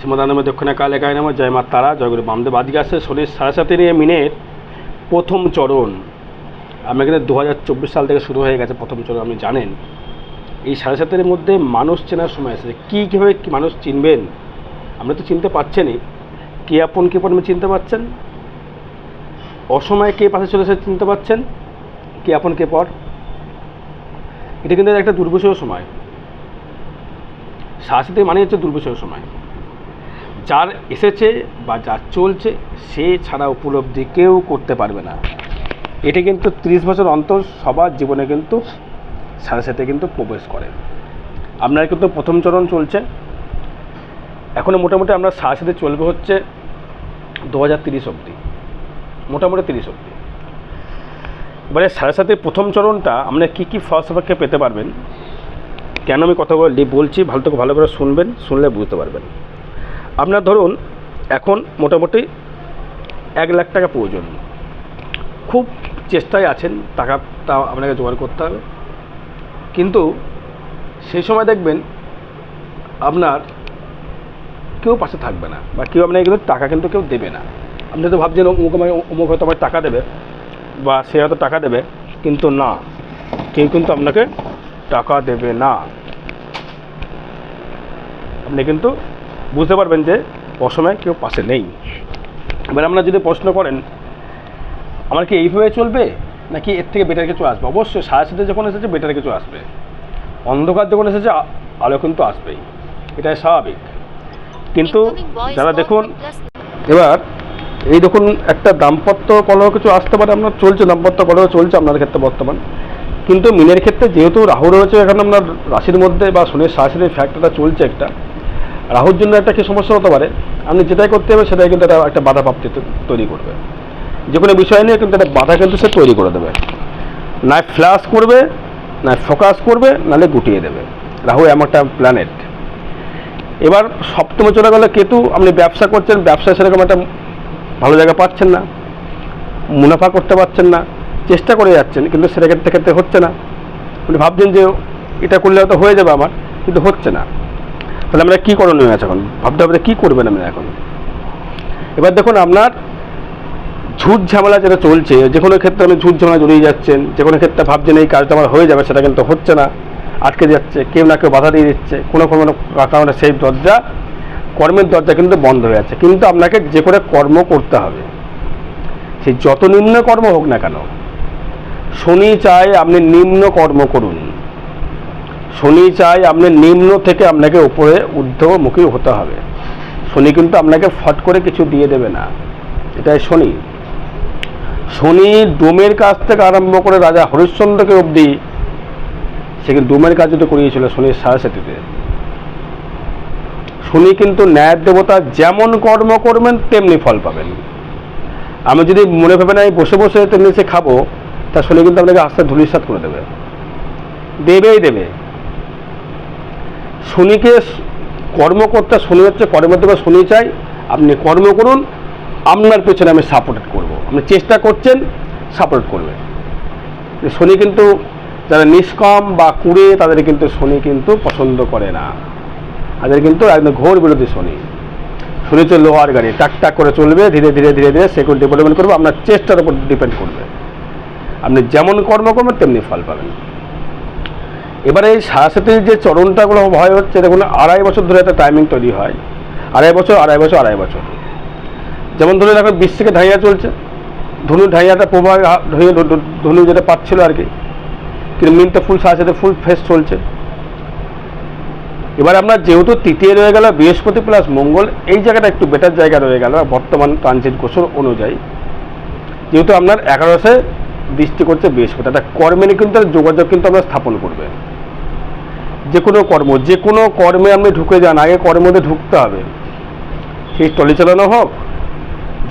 শ্রীমদানন্দ দক্ষিণা কালে গায়ে নামা, জয় মা তারা জয়গুরু বামদেব। আজকে আসছে শনির সাড়ে সাথে নিয়ে মিনের প্রথম চরণ। আমরা কিন্তু দু সাল থেকে শুরু হয়ে গেছে প্রথম চরণ, আপনি জানেন। এই সাড়ে সাতের মধ্যে মানুষ চেনার সময় এসেছে। কী, কীভাবে মানুষ চিনবেন? আমরা তো চিনতে পারছেনই কে আপন, কে পর চিনতে পারছেন? অসময়ে কে পাশে চলে এসে চিনতে পারছেন? কে আপন, কে পর? এটা কিন্তু একটা দুর্বিষহ সময়। সাহসিতে মানে হচ্ছে দুর্বিষহ সময়। যার এসেছে বা যার চলছে, সে ছাড়া উপলব্ধি কেউ করতে পারবে না। এটি কিন্তু ত্রিশ বছর অন্তর সবার জীবনে কিন্তু সাথে সাথে কিন্তু প্রবেশ করে। আপনার কিন্তু প্রথম চরণ চলছে। এখনও মোটামুটি আমরা সাথে সাথে চলবে হচ্ছে দু হাজার তিরিশ অবধি। মোটামুটি তিরিশ অবধি। এবারে সাড়ে সাথে প্রথম চরণটা আমরা কী কী ফল সাপেক্ষে পেতে পারবেন? কেন আমি কথা বলি বলছি? ভালো থেকে ভালো করে শুনবেন, শুনলে বুঝতে পারবেন। আপনার ধরুন, এখন মোটামুটি এক লাখ টাকা প্রয়োজন। খুব চেষ্টায় আছেন, টাকাটা আপনাকে জোগাড় করতে হবে। কিন্তু সেই সময় দেখবেন আপনার কেউ পাশে থাকবে না বা কেউ আপনাকে কিন্তু টাকা কিন্তু কেউ দেবে না। আপনি তো ভাবছেন, অমুক আমায় অমুক হয়তো আমায় টাকা দেবে বা সে হয়তো টাকা দেবে, কিন্তু না। কেউ কিন্তু আপনাকে টাকা দেবে না। আপনি কিন্তু বুঝতে পারবেন যে অসময়ে কেউ পাশে নেই। এবার আপনারা যদি প্রশ্ন করেন আমার কি এইভাবে চলবে নাকি এর থেকে বেটার কিছু আসবে? অবশ্যই সাড়ে সাথে যখন এসেছে বেটার কিছু আসবে। অন্ধকার যখন এসেছে আলো কিন্তু আসবেই। এটাই স্বাভাবিক। কিন্তু যারা দেখুন এবার এই দেখুন একটা দাম্পত্য কলহ কিছু আসতে পারে আপনার চলছে দাম্পত্য কলহ চলছে আপনার ক্ষেত্রে বর্তমান। কিন্তু মিনের ক্ষেত্রে যেহেতু রাহু রয়েছে এখানে আপনার রাশির মধ্যে বা শনির সাহসের ফ্যাক্টরটা চলছে একটা। রাহুর জন্য একটা কি সমস্যা হতে পারে? আপনি যেটাই করতে হবে, সেটাই কিন্তু একটা একটা বাধা প্রাপ্তি তৈরি করবে। যে কোনো বিষয় নিয়ে কিন্তু একটা বাধা কিন্তু সে তৈরি করে দেবে। না ফ্ল্যাশ করবে, না ফোকাস করবে নালে গুটিয়ে দেবে। রাহু এমন একটা প্ল্যানেট এবার সপ্তমে চলে গেলে কেতু, আপনি ব্যবসা করছেন, ব্যবসায় সেরকম একটা ভালো জায়গা পাচ্ছেন না। মুনাফা করতে পারছেন না। চেষ্টা করে যাচ্ছেন, কিন্তু সেটা ক্ষেত্রে ক্ষেত্রে হচ্ছে না। আপনি ভাবছেন যে এটা করলে হয়তো হয়ে যাবে আমার, কিন্তু হচ্ছে না। তাহলে আমরা কী করণীয় আছে এখন? ভাবতে হবে কী করবেন আপনি এখন? এবার দেখুন আপনার ঝুট ঝামেলা যেটা চলছে, যে কোনো ক্ষেত্রে আপনি ঝুট ঝামেলা জড়িয়ে যাচ্ছেন, যে কোনো ক্ষেত্রে ভাবছেন এই কাজটা আমার হয়ে যাবে, সেটা কিন্তু হচ্ছে না, আটকে যাচ্ছে, কেউ না কেউ বাধা দিয়ে দিচ্ছে, কোনো কোনো কারণে সেই দরজা, কর্মের দরজা কিন্তু বন্ধ হয়ে যাচ্ছে কিন্তু আপনাকে যে করে কর্ম করতে হবে সেই যত নিম্ন কর্ম হোক না কেন, শনি চায় আপনি নিম্ন কর্ম করুন। শনি চায় আপনি নিম্ন থেকে আপনাকে উপরে ঊর্ধ্বমুখী হতে হবে। শনি কিন্তু আপনাকে ফট করে কিছু দিয়ে দেবে না। এটাই শনি। শনি ডোমের কাজ থেকে আরম্ভ করে রাজা হরিশ্চন্দ্রকে অবধি সে কিন্তু ডোমের কাজ যদি করিয়েছিল শনির সারাসাতিতে শনি কিন্তু ন্যায় দেবতা যেমন কর্ম করবেন, তেমনি ফল পাবেন। আমি যদি মনে ভাবেন আমি বসে বসে তেমনি সে খাব, তা শনি কিন্তু আপনাকে আস্তে ধুলিসাত করে দেবে। দেবেই দেবে। শনিকে স- কর্ম করতে শনি হচ্ছে কর্মের দেবে শনি চাই, আপনি কর্ম করুন, আপনার পেছনে আমি সাপোর্ট করব। আপনি চেষ্টা করছেন সাপোর্ট করবে শনি কিন্তু যারা নিষ্কম বা কুড়ে, তাদের কিন্তু শনি কিন্তু পছন্দ করে না। তাদের কিন্তু একদম ঘোর বিরোধী শনি। শনি হচ্ছে লোহার গাড়ি, টাক টাক করে চলবে, ধীরে ধীরে ধীরে ধীরে সেগুলো ডেভেলপমেন্ট করবে, আপনার চেষ্টার উপর ডিপেন্ড করবে। আপনি যেমন কর্ম করবেন, তেমনি ফল পাবেন। এবারে এই সারাসাতির যে চরণটাগুলো ভয় হচ্ছে, দেখুন, আড়াই বছর ধরে একটা টাইমিং তৈরি হয়। আড়াই বছর আড়াই বছর আড়াই বছর। যেমন ধরুন, এখন বিশ থেকে ঢাইয়া চলছে। ধনু ঢাইয়াটা প্রভাব ধনু যেটা পাচ্ছিল আর কি, কিন্তু মিনটা ফুল সারাসাথে ফুল ফেস চলছে। এবার আপনার যেহেতু তৃতীয় রয়ে গেল, বৃহস্পতি প্লাস মঙ্গল, এই জায়গাটা একটু বেটার জায়গা রয়ে গেল বর্তমান ট্রানজিট গোসর অনুযায়ী। যেহেতু আপনার একাদশে দৃষ্টি করছে বৃহস্পতি, একটা কর্মে কিন্তু যোগাযোগ কিন্তু আমরা স্থাপন করবে। যে কোনো কর্ম যে কোনো কর্মে আপনি ঢুকে যান, আগে কর্মের মধ্যে ঢুকতে হবে। সেই টলি চালানো হোক,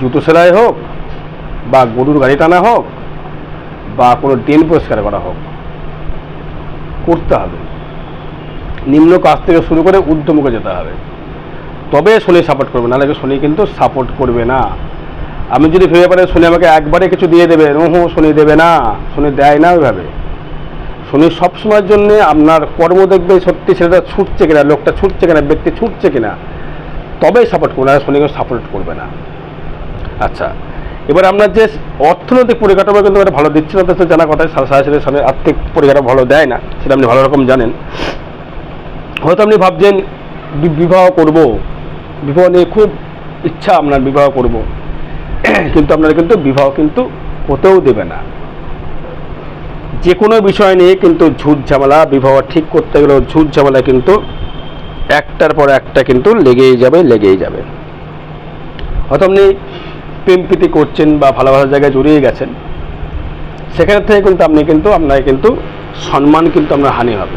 জুতো সেলাই হোক, বা গরুর গাড়ি টানা হোক, বা কোনো ড্রেন পরিষ্কার করা হোক, করতে হবে। নিম্ন কাজ থেকে শুরু করে ঊর্ধ্বমুখে যেতে হবে। তবে শনি সাপোর্ট করবে, নাহলে শনি কিন্তু সাপোর্ট করবে না। আমি যদি ভেবে পারে শনি আমাকে একবারে কিছু দিয়ে দেবে ওহো শনি দেবে না, শনি দেয় না ওইভাবে। শনি সবসময়ের জন্যে আপনার কর্ম দেখবে সত্যি সেটা ছুটছে কিনা, লোকটা ছুটছে কিনা, ব্যক্তি ছুটছে কিনা, তবেই সাপোর্ট করবে, না শনি কিন্তু সাপোর্ট করবে না। আচ্ছা এবার আপনার যে অর্থনৈতিক পরিকাঠামো কিন্তু এটা ভালো দিচ্ছে না তো জানা কথা সারাসারি সামনে আর্থিক পরিকাঠামো ভালো দেয় না, সেটা আপনি ভালো রকম জানেন। হয়তো আপনি ভাবছেন বিবাহ করব, বিবাহ নিয়ে খুব ইচ্ছা আপনার বিবাহ করব, কিন্তু আপনারা কিন্তু বিবাহ কিন্তু হতেও দেবে না। যে কোনো বিষয় নিয়ে কিন্তু ঝুট ঝামেলা, বিবাহ ঠিক করতে গেলেও ঝুট ঝামেলা কিন্তু একটার পর একটা কিন্তু লেগেই যাবে লেগেই যাবে। হয়তো আপনি প্রেম প্রীতি করছেন বা ভালো ভালো জায়গায় জড়িয়ে গেছেন সেখান থেকে কিন্তু আপনি কিন্তু আপনার কিন্তু সম্মান কিন্তু আপনার হানি হবে।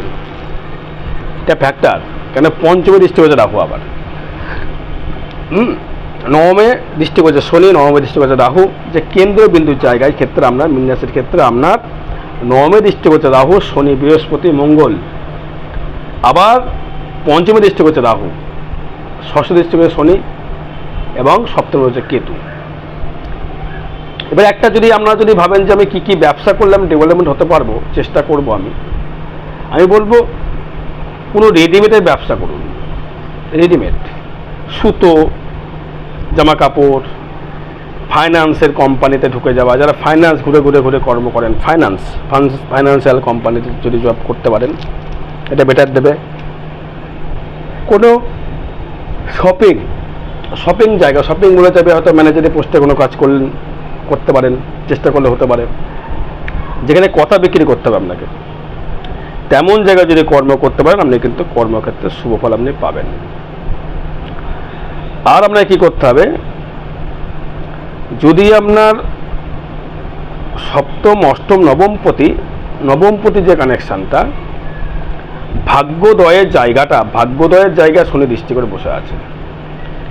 এটা ফ্যাক্টর কেন? পঞ্চমী দৃষ্টি করছে রাহু আবার। হুম? নবমে দৃষ্টি করছে শনি, নবমে দৃষ্টি করছে রাহু। যে কেন্দ্র বিন্দুর জায়গায় ক্ষেত্রে আপনার বিন্যাসের ক্ষেত্রে আপনার নবমে দৃষ্টি করছে রাহু, শনি, বৃহস্পতি, মঙ্গল। আবার পঞ্চমী দৃষ্টি করছে রাহু, ষষ্ঠ দৃষ্টি করছে শনি এবং সপ্তম হচ্ছে কেতু। এবার একটা যদি আপনারা যদি ভাবেন যে আমি কী কী ব্যবসা করলে আমি ডেভেলপমেন্ট হতে পারব, চেষ্টা করব আমি আমি বলব কোনো রেডিমেডের ব্যবসা করুন। রেডিমেড সুতো জামা কাপড় ফাইন্যান্সের কোম্পানিতে ঢুকে যাওয়া, যারা ফাইন্যান্স ঘুরে ঘুরে ঘুরে কর্ম করেন ফাইন্যান্স ফাইন্যান্সিয়াল কোম্পানিতে যদি জব করতে পারেন, এটা বেটার দেবে। কোনো শপিং শপিং জায়গা শপিং বলে যাবে, হয়তো ম্যানেজারের পোস্টে কোনো কাজ করলেন, করতে পারেন, চেষ্টা করলে হতে পারে। যেখানে কথা বিক্রি করতে হবে আপনাকে। তেমন জায়গায় যদি কর্ম করতে পারেন, আপনি কিন্তু কর্মক্ষেত্রে শুভ ফল আপনি পাবেন। আর আপনাকে কি করতে হবে? যদি আপনার সপ্তম, অষ্টম নবমপতি নবমপতি যে কানেকশানটা ভাগ্যোদয়ের জায়গাটা, ভাগ্যোদয়ের জায়গা শনি দৃষ্টি করে বসে আছে।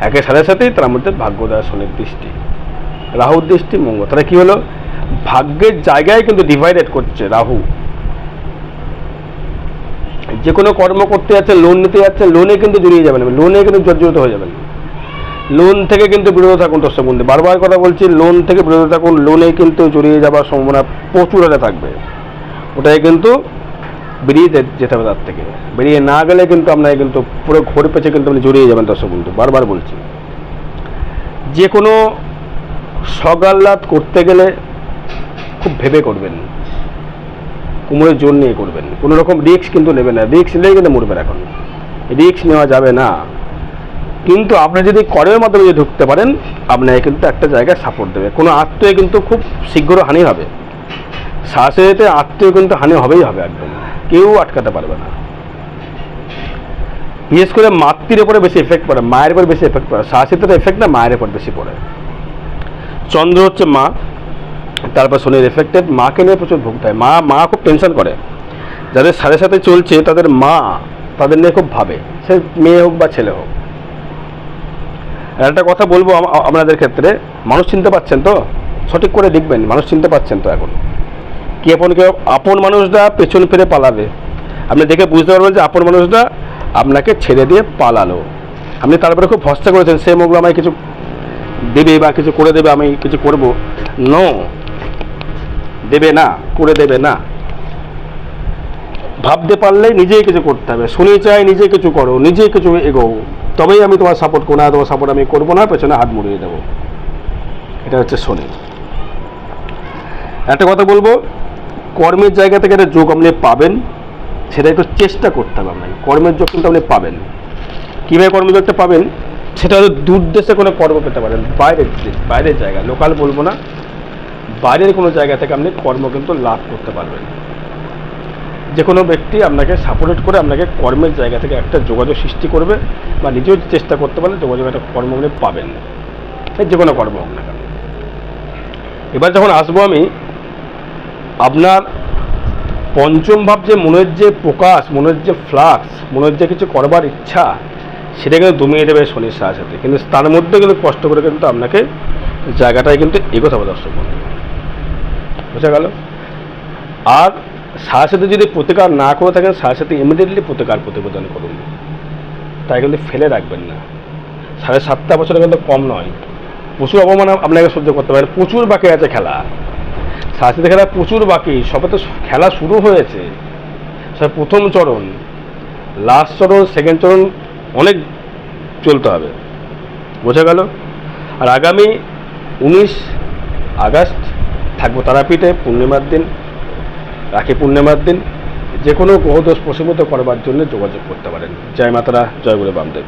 একের সাথে সাথেই তার মধ্যে ভাগ্যোদয়, শনির দৃষ্টি। রাহুর দৃষ্টি, মঙ্গল। তাহলে কি হলো? ভাগ্যের জায়গায় কিন্তু ডিভাইডেড করছে রাহু। যে কোনো কর্ম করতে যাচ্ছে লোন নিতে যাচ্ছে লোনে কিন্তু জড়িয়ে যাবেন লোনে কিন্তু জর্জরিত হয়ে যাবেন লোন থেকে কিন্তু বিরত থাকুন দর্শক বন্ধু বারবার কথা বলছি, লোন থেকে বিরত থাকুন, লোনে কিন্তু জড়িয়ে যাওয়ার সম্ভাবনা প্রচুর হারে থাকবে। ওটাই কিন্তু বেরিয়ে যেতে হবে তার থেকে। বেরিয়ে না গেলে কিন্তু আপনাকে কিন্তু পুরো ঘোর পেছে কিন্তু আপনি জড়িয়ে যাবেন দর্শক বন্ধু বারবার বলছি। যে কোনো সগাল্লাদ করতে গেলে খুব ভেবে করবেন। কুমোরের জোর নিয়ে করবেন। কোনো রকম রিস্ক কিন্তু নেবেন না। রিস্ক নিলেই কিন্তু মরবেন এখন। রিস্ক নেওয়া যাবে না। কিন্তু আপনি যদি করের মাধ্যমে যদি ঢুকতে পারেন আপনাকে কিন্তু একটা জায়গায় সাপোর্ট দেবে। কোনো আত্মীয় কিন্তু খুব শীঘ্র হানি হবে। শ্বাসেতে আত্মীয় কিন্তু হানি হবেই হবে একদম। কেউ আটকাতে পারবে না। বিশেষ করে মাতৃর উপরে বেশি এফেক্ট পড়ে, মায়ের উপর বেশি এফেক্ট পড়ে। শ্বাসেতে এফেক্ট না, মায়ের উপর বেশি পড়ে। চন্দ্র হচ্ছে মা, তারপর শনির এফেক্টেড মাকে নিয়ে প্রচুর ভুগতে হয়। মা মা খুব টেনশন করে। যাদের সাথে সাথে চলছে, তাদের মা তাদের নিয়ে খুব ভাবে। সে মেয়ে হোক বা ছেলে হোক। একটা কথা বলব আপনাদের ক্ষেত্রে। মানুষ চিনতে পারছেন তো? সঠিক করে দেখবেন, মানুষ চিনতে পারছেন তো এখন। কি আপন কেউ, আপন মানুষরা পেছন ফিরে পালাবে? আপনি দেখে বুঝতে পারবেন যে আপন মানুষরা আপনাকে ছেড়ে দিয়ে পালালো। আপনি তারপরে খুব ভরসা করেছেন, সে মুখগুলো আমায় কিছু দেবে বা কিছু করে দেবে, আমি কিছু করব। নো দেবে না, করে দেবে না। ভাবতে পারলে নিজেই কিছু করতে হবে। শুনে চাই নিজে কিছু করো, নিজে কিছু এগো তবেই আমি তোমার সাপোর্ট করব, না, তোমার সাপোর্ট আমি করব না, পেছনে হাত মুড়িয়ে দেবো। এটা হচ্ছে শনি। একটা কথা বলব, কর্মের জায়গা থেকে একটা যোগ আপনি পাবেন, সেটা একটু চেষ্টা করতে হবে আপনাকে। কর্মের যোগ কিন্তু আপনি পাবেন। কীভাবে কর্মযোগটা পাবেন? সেটা হয়তো দূর দেশে কোনো কর্ম পেতে পারেন, বাইরের দেশ বাইরের জায়গা। লোকাল বলব না, বাইরের কোনো জায়গা থেকে আপনি কর্ম কিন্তু লাভ করতে পারবেন। যে কোনো ব্যক্তি আপনাকে সাপোর্ট করে আপনাকে কর্মের জায়গা থেকে একটা যোগাযোগ সৃষ্টি করবে বা নিজেও চেষ্টা করতে পারলে যোগাযোগ একটা কর্ম আপনি পাবেন। যে কোনো কর্ম হোক না এবার যখন আসব আমি, আপনার পঞ্চম ভাব যে মনের যে প্রকাশ, মনের যে ফ্লাক্স মনের যে কিছু করবার ইচ্ছা, সেটা কিন্তু দমিয়ে দেবে শনির সাথে। কিন্তু তার মধ্যে কিন্তু কষ্ট করে কিন্তু আপনাকে জায়গাটায় কিন্তু এগোতে হবে দর্শক বোঝা গেল? আর সাথে সাথে যদি প্রতিকার না করে থাকেন সাথে সাথে ইমিডিয়েটলি প্রতিকার প্রতিবেদন করুন। তাই কিন্তু ফেলে রাখবেন না। সাড়ে সাতটা বছরে কিন্তু কম নয়। প্রচুর অপমান আপনাকে সহ্য করতে পারেন প্রচুর বাকি আছে খেলা। সাথে খেলা প্রচুর বাকি। সবে তো খেলা শুরু হয়েছে। সব প্রথম চরণ। লাস্ট চরণ সেকেন্ড চরণ অনেক চলতে হবে। বোঝা গেল? আর আগামী উনিশ আগস্ট থাকব তারাপীঠে, পূর্ণিমার দিন। রাখি পূর্ণিমার দিন যে কোনো গ্রহদোষ প্রশমিত করবার জন্য যোগাযোগ করতে পারেন। জয় মাতারা, জয় গুরু বামদেব।